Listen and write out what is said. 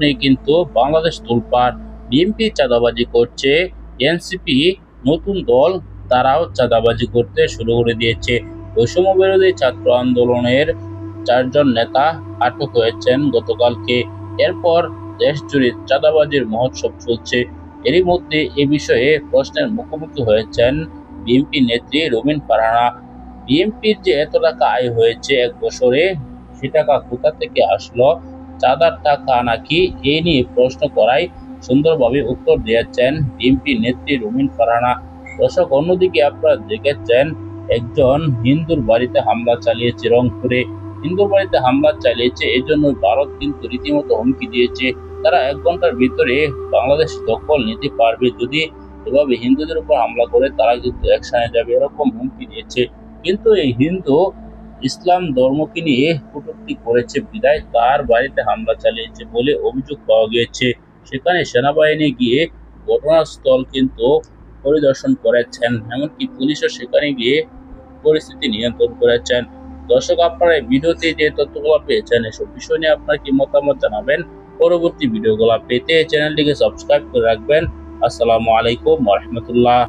নিয়ে কিন্তু বাংলাদেশ তোলপাড় বিএনপি চাঁদাবাজি করছে এনসিপি নতুন দল, তারাও চাঁদাবাজি করতে শুরু করে দিয়েছে। বৈষম্য বিরোধী ছাত্র আন্দোলনের চারজন নেতা আটক হয়েছেন গতকালকে। এরপর দেশ জুড়ে চাঁদাবাজির মহোৎসব চলছে। এরই মধ্যে এ বিষয়ে প্রশ্নের মুখোমুখি হয়েছেন বিএনপি নেত্রী রবিন ফারহানা। বিএনপির যে এত টাকা আয় হয়েছে এক বছরে, সে টাকা কোথা থেকে আসলো? চাঁদার টাকা নাকি এ নিয়ে প্রশ্ন করায় সুন্দরভাবে উত্তর দিয়েছেন বিএনপি নেত্রী রুমিন ফারহানা। দর্শক, অন্যদিকে আপনারা দেখেছেন একজন হিন্দুর বাড়িতে হামলা চালিয়েছে রংপুরে। হিন্দুর বাড়িতে হামলা চালিয়েছে এই জন্য ভারত কিন্তু রীতিমতো হুমকি দিয়েছে। তারা এক ঘণ্টার ভিতরে বাংলাদেশ দখল নিতে পারবে। যদি এভাবে হিন্দুদের উপর হামলা করে, তারা কিন্তু একসাথে যাবে, এরকম হুমকি দিয়েছে। কিন্তু এই হিন্দু ইসলাম ধর্মকে নিয়ে কটূক্তি করেছে, বিদায় তার বাড়িতে হামলা চালিয়েছে বলে অভিযোগ পাওয়া গিয়েছে। সেখানে সেনাবাহিনী গিয়ে ঘটনাস্থল কিন্তু পরিদর্শন করেছেন, এমনকি পুলিশও সেখানে গিয়ে পরিস্থিতি নিয়ন্ত্রণ করেছেন। দর্শক, আপনারা ভিডিওতে যে তথ্যগুলো পেয়েছেন, এসব বিষয় নিয়ে আপনার কি মতামত জানাবেন? পরবর্তী ভিডিওগুলো পেতে চ্যানেলটিকে সাবস্ক্রাইব করে রাখবেন। আসসালামু আলাইকুম রহমতুল্লাহ।